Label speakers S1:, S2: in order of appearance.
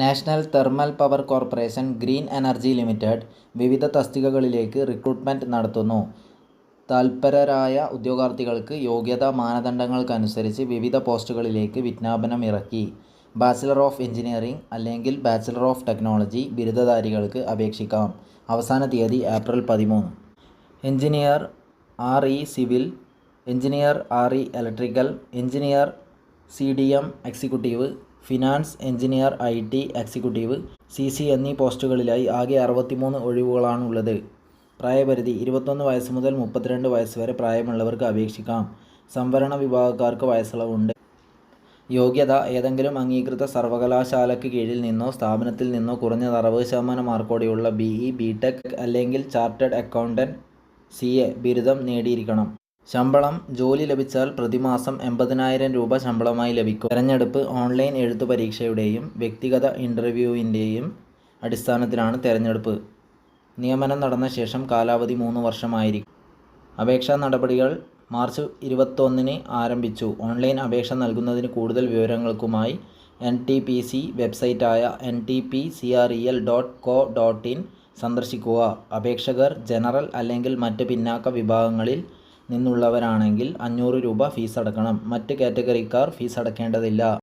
S1: National thermal power corporation green energy limited വിവിധ തസ്തികകളിലേക്ക് recruitment നടത്തുന്നു. തൽപരരായ ഉദ്യോഗാർത്ഥികൾക്ക് യോഗ്യതാ മാനദണ്ഡങ്ങൾക്കനുസരിച്ച് വിവിധ പോസ്റ്റുകളിലേക്ക് വിജ്ഞാപനം ഇറക്കി ബാച്ചിലർ ഓഫ് എഞ്ചിനീയറിംഗ് അല്ലെങ്കിൽ ബാച്ചിലർ ഓഫ് ടെക്നോളജി ബിരുദധാരികൾക്ക് അപേക്ഷിക്കാം. അവസാന തീയതി ഏപ്രിൽ പതിമൂന്ന്. Engineer R E civil, engineer R E electrical, engineer C D M executive, finance engineer I T executive, C C എന്നീ പോസ്റ്റുകളിലായി ആകെ അറുപത്തിമൂന്ന് ഒഴിവുകളാണുള്ളത്. പ്രായപരിധി ഇരുപത്തൊന്ന് വയസ്സ് മുതൽ മുപ്പത്തിരണ്ട് വയസ്സ് വരെ പ്രായമുള്ളവർക്ക് അപേക്ഷിക്കാം. സംവരണ വിഭാഗക്കാർക്ക് വയസ്സളവുണ്ട്. യോഗ്യത ഏതെങ്കിലും അംഗീകൃത സർവകലാശാലയ്ക്ക് കീഴിൽ നിന്നോ സ്ഥാപനത്തിൽ നിന്നോ കുറഞ്ഞത് അറുപത് ശതമാനം മാർക്കോടെയുള്ള ബിഇ, ബിടെക് അല്ലെങ്കിൽ ചാർട്ടേഡ് അക്കൗണ്ടന്റ് സി എ ബിരുദം നേടിയിരിക്കണം. ശമ്പളം ജോലി ലഭിച്ചാൽ പ്രതിമാസം എൺപതിനായിരം രൂപ ശമ്പളമായി ലഭിക്കും. തെരഞ്ഞെടുപ്പ് ഓൺലൈൻ എഴുത്തു പരീക്ഷയുടെയും വ്യക്തിഗത ഇന്റർവ്യൂവിന്റെയും അടിസ്ഥാനത്തിലാണ് തെരഞ്ഞെടുപ്പ്. നിയമനം നടന്ന ശേഷം കാലാവധി മൂന്ന് വർഷമായിരിക്കും. അപേക്ഷാ നടപടികൾ മാർച്ച് ഇരുപത്തൊന്നിന് ആരംഭിച്ചു. ഓൺലൈൻ അപേക്ഷ നൽകുന്നതിന് കൂടുതൽ വിവരങ്ങൾക്കുമായി N T P C വെബ്സൈറ്റായ N T P C R E L dot co dot in സന്ദർശിക്കുക. അപേക്ഷകർ ജനറൽ അല്ലെങ്കിൽ മറ്റ് പിന്നാക്ക വിഭാഗങ്ങളിൽ നിന്നുള്ളവരാണെങ്കിൽ അഞ്ഞൂറ് രൂപ ഫീസ് ഫീസടക്കണം. മറ്റ് കാറ്റഗറിക്കാർ ഫീസടക്കേണ്ടതില്ല.